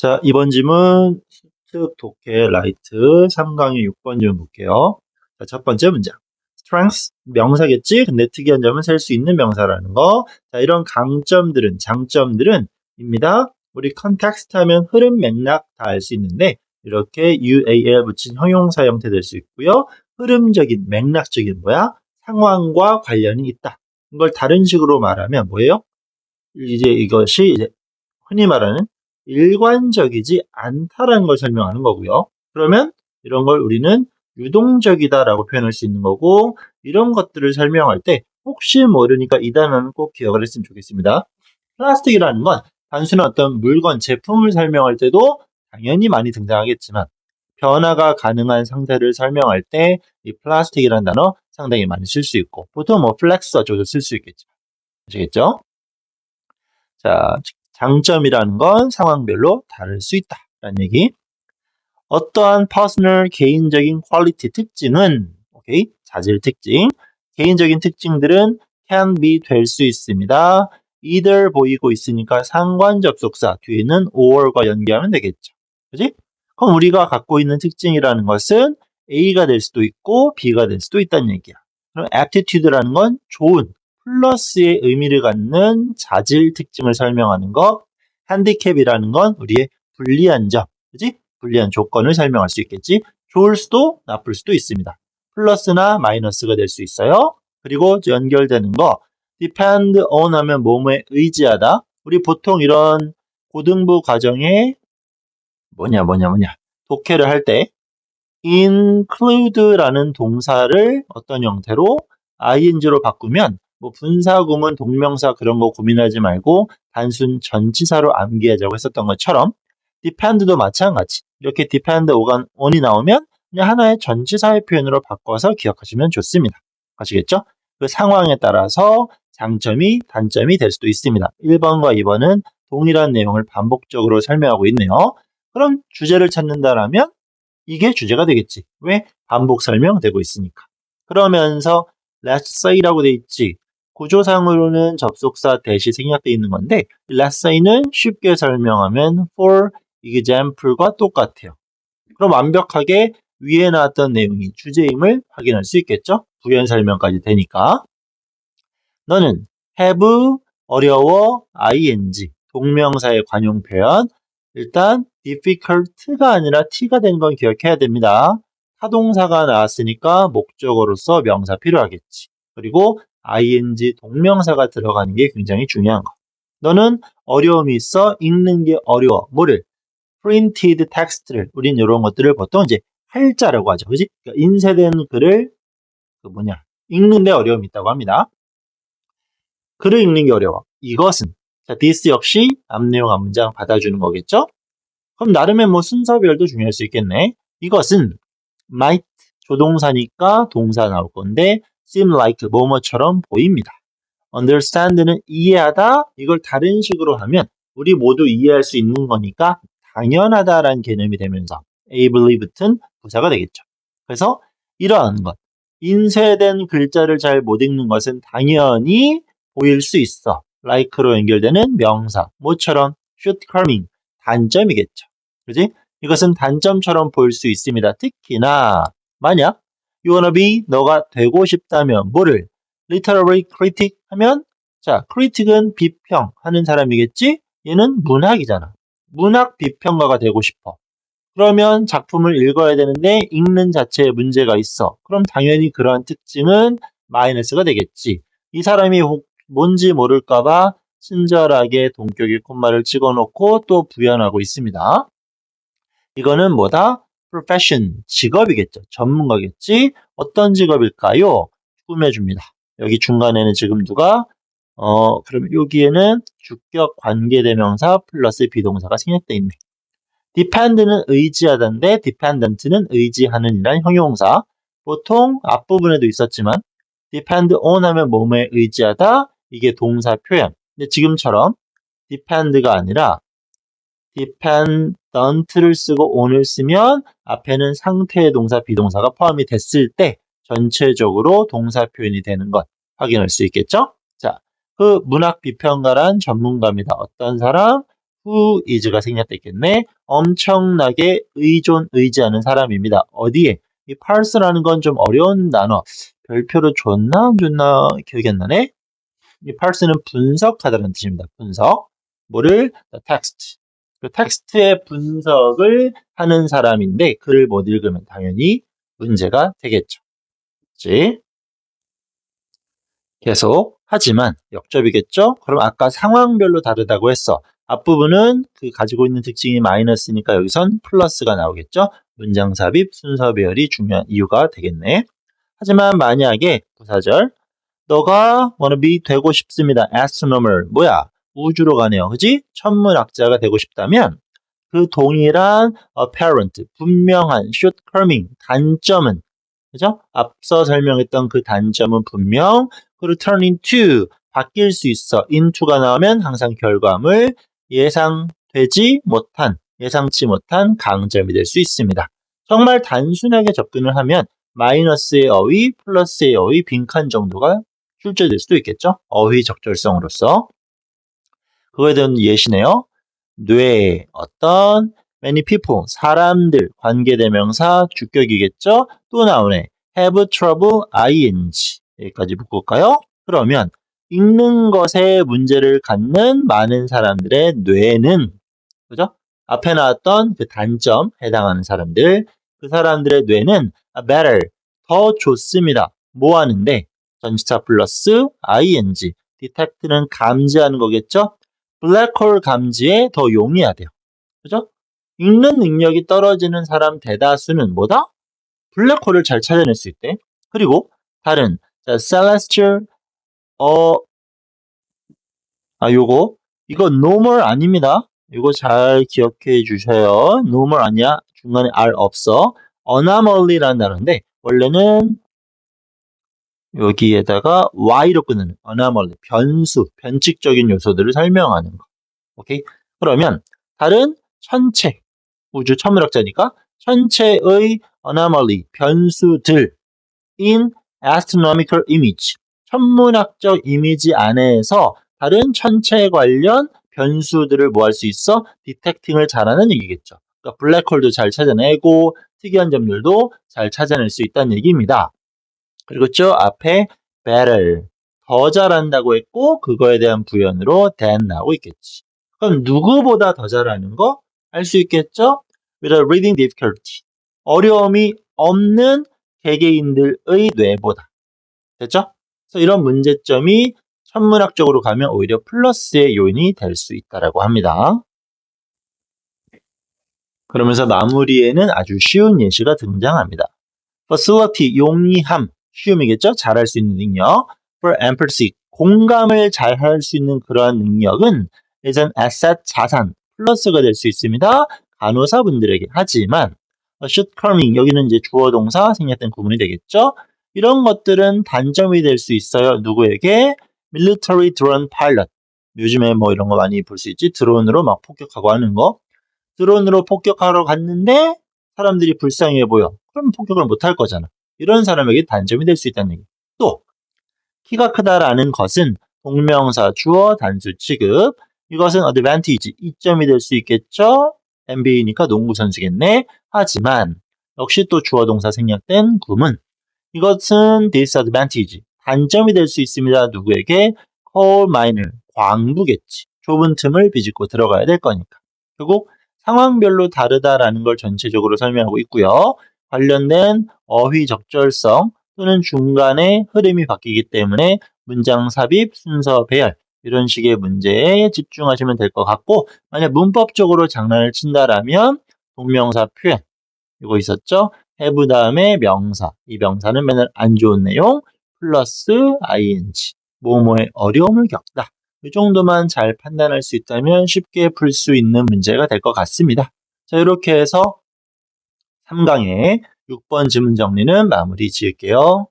자, 이번 질문 특 독해 라이트 3강의 6번 질문 볼게요. 자, 첫 번째 문장. strength 명사겠지? 근데 특이한 점은 셀 수 있는 명사라는 거. 자, 이런 강점들은 장점들은 입니다. 우리 컨텍스트 하면 흐름 맥락 다 알 수 있는데 이렇게 UAL 붙인 형용사 형태 될 수 있고요. 흐름적인 맥락적인 뭐야? 상황과 관련이 있다. 이걸 다른 식으로 말하면 뭐예요? 이제 이것이 이제 흔히 말하는 일관적이지 않다라는 걸 설명하는 거고요. 그러면 이런 걸 우리는 유동적이다라고 표현할 수 있는 거고 이런 것들을 설명할 때 혹시 모르니까 이 단어는 꼭 기억을 했으면 좋겠습니다. 플라스틱이라는 건 단순한 어떤 물건, 제품을 설명할 때도 당연히 많이 등장하겠지만 변화가 가능한 상태를 설명할 때 이 플라스틱이라는 단어 상당히 많이 쓸 수 있고 보통 뭐 플렉스 어쩌고 쓸 수 있겠죠. 아시겠죠? 자, 장점이라는 건 상황별로 다를 수 있다라는 얘기. 어떠한 퍼스널 개인적인 퀄리티 특징은 오케이 자질 특징 개인적인 특징들은 can be 될 수 있습니다. either 보이고 있으니까 상관 접속사 뒤에는 or과 연계하면 되겠죠. 그지? 그럼 우리가 갖고 있는 특징이라는 것은 A가 될 수도 있고 B가 될 수도 있다는 얘기야. 그럼 aptitude라는 건 좋은 플러스의 의미를 갖는 자질 특징을 설명하는 것, 핸디캡이라는 건 우리의 불리한 점, 그지? 불리한 조건을 설명할 수 있겠지. 좋을 수도 나쁠 수도 있습니다. 플러스나 마이너스가 될 수 있어요. 그리고 연결되는 거, depend on 하면 뭐뭐에 의지하다. 우리 보통 이런 고등부 과정에 뭐냐 뭐냐 뭐냐 독해를 할 때 include라는 동사를 어떤 형태로 ing로 바꾸면 뭐 분사 구문, 동명사 그런 거 고민하지 말고 단순 전치사로 암기하자고 했었던 것처럼 depend도 마찬가지. 이렇게 depend on이 나오면 그냥 하나의 전치사의 표현으로 바꿔서 기억하시면 좋습니다. 아시겠죠? 그 상황에 따라서 장점이 단점이 될 수도 있습니다. 1번과 2번은 동일한 내용을 반복적으로 설명하고 있네요. 그럼 주제를 찾는다라면 이게 주제가 되겠지. 왜? 반복 설명되고 있으니까. 그러면서 let's say라고 돼 있지. 구조상으로는 접속사 대시 생략되어 있는 건데 let's say는 쉽게 설명하면 for example과 똑같아요. 그럼 완벽하게 위에 나왔던 내용이 주제임을 확인할 수 있겠죠? 부연 설명까지 되니까. 너는 have 어려워 ing 동명사의 관용 표현 일단 difficult가 아니라 t가 된 건 기억해야 됩니다. 타동사가 나왔으니까 목적어로서 명사 필요하겠지. 그리고 ing 동명사가 들어가는 게 굉장히 중요한 거. 너는 어려움이 있어 읽는 게 어려워. 뭐를? printed text를 우린 이런 것들을 보통 이제 할자라고 하죠. 그지? 그러니까 인쇄된 글을 그 뭐냐 읽는데 어려움이 있다고 합니다. 글을 읽는 게 어려워. 이것은 자, this 역시 앞내용 앞문장 받아주는 거겠죠? 그럼 나름의 뭐 순서별도 중요할 수 있겠네. 이것은 might 조동사니까 동사 나올 건데 seem like 뭐뭐처럼 보입니다. understand는 이해하다 이걸 다른 식으로 하면 우리 모두 이해할 수 있는 거니까 당연하다라는 개념이 되면서 ably 붙은 부사가 되겠죠. 그래서 이러한 것 인쇄된 글자를 잘 못 읽는 것은 당연히 보일 수 있어. like로 연결되는 명사 뭐처럼 shortcoming 단점이겠죠. 그지? 이것은 단점처럼 보일 수 있습니다. 특히나 만약 you wanna be 너가 되고 싶다면 뭐를? Literary critic 하면 자 critic은 비평하는 사람이겠지? 얘는 문학이잖아. 문학 비평가가 되고 싶어. 그러면 작품을 읽어야 되는데 읽는 자체에 문제가 있어. 그럼 당연히 그러한 특징은 마이너스가 되겠지. 이 사람이 뭔지 모를까봐 친절하게 동격의 콤마를 찍어놓고 또 부연하고 있습니다. 이거는 뭐다? Profession, 직업이겠죠. 전문가겠지. 어떤 직업일까요? 꾸며줍니다. 여기 중간에는 지금 누가 어 그럼 여기에는 주격 관계대명사 플러스 비동사가 생략되어 있네. depend는 의지하던데 dependent는 의지하는 이란 형용사. 보통 앞부분에도 있었지만 depend on 하면 몸에 의지하다 이게 동사 표현. 근데 지금처럼 depend가 아니라 dependent를 쓰고 on을 쓰면 앞에는 상태의 동사, 비동사가 포함이 됐을 때 전체적으로 동사 표현이 되는 것 확인할 수 있겠죠? 자, 그 문학 비평가란 전문가입니다. 어떤 사람? who is가 생략돼 있겠네. 엄청나게 의존, 의지하는 사람입니다. 어디에? 이 parse라는 건 좀 어려운 단어. 별표로 줬나 안 줬나 기억이 안 나네. 이 parse는 분석하다는 뜻입니다. 분석. 뭐를? The text. 그 텍스트의 분석을 하는 사람인데 글을 못 읽으면 당연히 문제가 되겠죠. 그치? 계속 하지만 역접이겠죠? 그럼 아까 상황별로 다르다고 했어. 앞부분은 그 가지고 있는 특징이 마이너스니까 여기선 플러스가 나오겠죠? 문장 삽입, 순서 배열이 중요한 이유가 되겠네. 하지만 만약에 부사절 너가 wanna be 되고 싶습니다. astronomer 뭐야? 우주로 가네요. 그지? 천문학자가 되고 싶다면 그 동일한 apparent 분명한 shortcoming 단점은 그죠? 앞서 설명했던 그 단점은 분명 그리고 turn into 바뀔 수 있어. into가 나오면 항상 결과물 예상되지 못한 예상치 못한 강점이 될 수 있습니다. 정말 단순하게 접근을 하면 마이너스의 어휘, 플러스의 어휘, 빈칸 정도가 출제될 수도 있겠죠. 어휘 적절성으로서. 그거에 대한 예시네요. 뇌, 어떤, many people, 사람들, 관계대명사, 주격이겠죠? 또 나오네. have trouble, ing. 여기까지 묶을까요? 그러면 읽는 것에 문제를 갖는 많은 사람들의 뇌는, 그죠? 앞에 나왔던 그 단점 해당하는 사람들, 그 사람들의 뇌는 better, 더 좋습니다. 뭐 하는데? 전치사 플러스 ing, detect는 감지하는 거겠죠? 블랙홀 감지에 더 용이하대요. 그죠? 읽는 능력이 떨어지는 사람 대다수는 뭐다? 블랙홀을 잘 찾아낼 수 있대. 그리고 다른 자, celestial 어, 아, 요거 이거 normal 아닙니다. 이거 잘 기억해 주셔요. normal 아니야. 중간에 R 없어. anomaly라는 단어인데 원래는 여기에다가 y로 끊는 anomaly, 변수, 변칙적인 요소들을 설명하는 거. 오케이? 그러면 다른 천체, 우주 천문학자니까 천체의 anomaly, 변수들 in astronomical image, 천문학적 이미지 안에서 다른 천체 관련 변수들을 뭐 할 수 있어? 디텍팅을 잘하는 얘기겠죠. 그러니까 블랙홀도 잘 찾아내고 특이한 점들도 잘 찾아낼 수 있다는 얘기입니다. 그리고 저 앞에 better 더 잘한다고 했고 그거에 대한 부연으로 than 나오고 있겠지. 그럼 누구보다 더 잘하는 거? 알 수 있겠죠? with a reading difficulty. 어려움이 없는 개개인들의 뇌보다. 됐죠? 그래서 이런 문제점이 천문학적으로 가면 오히려 플러스의 요인이 될 수 있다라고 합니다. 그러면서 마무리에는 아주 쉬운 예시가 등장합니다. facility, 용이함, 쉬움이겠죠? 잘할 수 있는 능력. for empathy, 공감을 잘 할 수 있는 그러한 능력은 is an asset, 자산, 플러스가 될 수 있습니다. 간호사분들에게. 하지만 shortcoming, 여기는 이제 주어 동사 생략된 구문이 되겠죠? 이런 것들은 단점이 될 수 있어요. 누구에게? military drone pilot. 요즘에 뭐 이런 거 많이 볼 수 있지. 드론으로 막 폭격하고 하는 거. 드론으로 폭격하러 갔는데 사람들이 불쌍해 보여. 그럼 폭격을 못 할 거잖아. 이런 사람에게 단점이 될 수 있다는 얘기. 또 키가 크다라는 것은 동명사 주어 단수 취급. 이것은 advantage 이점이 될 수 있겠죠. NBA니까 농구 선수겠네. 하지만 역시 또 주어 동사 생략된 구문. 이것은 disadvantage 단점이 될 수 있습니다. 누구에게? coal miner 광부겠지. 좁은 틈을 비집고 들어가야 될 거니까. 결국 상황별로 다르다라는 걸 전체적으로 설명하고 있고요. 관련된 어휘 적절성 또는 중간에 흐름이 바뀌기 때문에 문장 삽입, 순서 배열 이런 식의 문제에 집중하시면 될 것 같고 만약 문법적으로 장난을 친다라면 동명사 표현 이거 있었죠? have 다음에 명사 이 명사는 맨날 안 좋은 내용 플러스 ing 뭐뭐의 어려움을 겪다 이 정도만 잘 판단할 수 있다면 쉽게 풀 수 있는 문제가 될 것 같습니다. 자 이렇게 해서 3강의 6번 지문 정리는 마무리 지을게요.